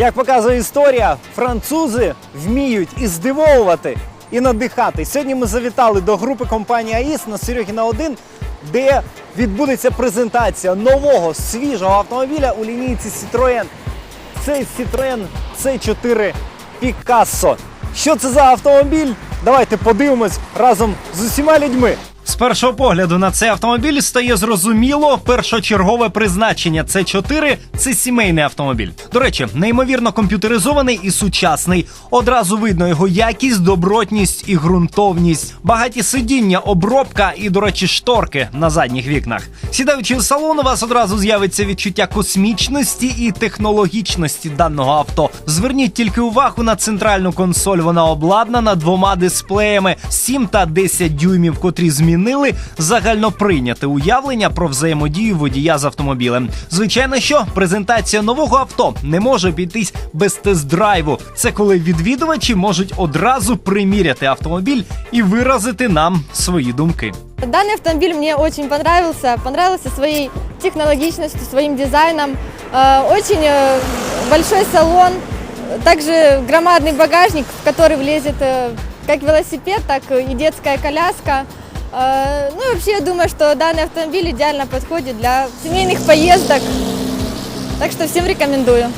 Як показує історія, французи вміють і здивовувати, і надихати. Сьогодні ми завітали до групи компанії АІС на Серегіна 1, де відбудеться презентація нового свіжого автомобіля у лінійці Citroën. Цей Citroën C4 Picasso. Що це за автомобіль? Давайте подивимось разом з усіма людьми. Першого погляду на цей автомобіль стає зрозуміло першочергове призначення. Це 4 це сімейний автомобіль. До речі, неймовірно комп'ютеризований і сучасний. Одразу видно його якість, добротність і ґрунтовність, багаті сидіння, обробка і, до речі, шторки на задніх вікнах. Сідаючи в салон, у вас одразу з'явиться відчуття космічності і технологічності даного авто. Зверніть тільки увагу на центральну консоль. Вона обладнана двома дисплеями 7 та 10 дюймів, котрі змінили загальноприйняте уявлення про взаємодію водія з автомобілем. Звичайно, що презентація нового авто не може обійтись без тест-драйву. Це коли відвідувачі можуть одразу приміряти автомобіль і виразити нам свої думки. Данный автомобиль мне очень понравился. Понравился своей технологичностью, своим дизайном. Э, Очень э, большой салон, также громадный багажник, в который влезет э, как велосипед, так и детская коляска. Э, Ну и вообще я думаю, что данный автомобиль идеально подходит для семейных поездок. Так что всем рекомендую.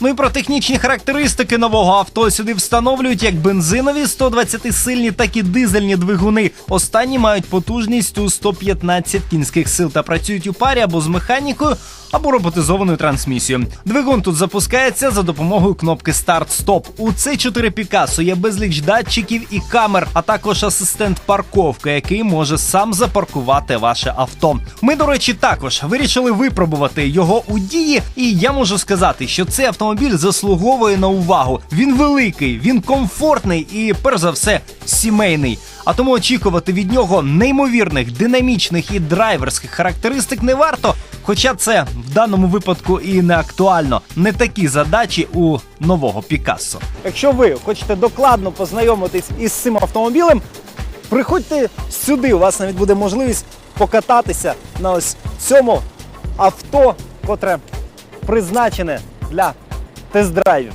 Ну і про технічні характеристики нового авто сюди встановлюють як бензинові 120-сильні, так і дизельні двигуни. Останні мають потужність у 115 кінських сил та працюють у парі або з механікою, або роботизованою трансмісією. Двигун тут запускається за допомогою кнопки старт-стоп. У C4 Picasso є безліч датчиків і камер, а також асистент парковки, який може сам запаркувати ваше авто. Ми, до речі, також вирішили випробувати його у дії, і я можу сказати, що цей автомобіль заслуговує на увагу. Він великий, він комфортний і, перш за все, сімейний. А тому очікувати від нього неймовірних, динамічних і драйверських характеристик не варто. Хоча це в даному випадку і не актуально. Не такі задачі у нового Пікассо. Якщо ви хочете докладно познайомитись із цим автомобілем, приходьте сюди. У вас навіть буде можливість покататися на ось цьому авто, котре призначене для тест-драйвів.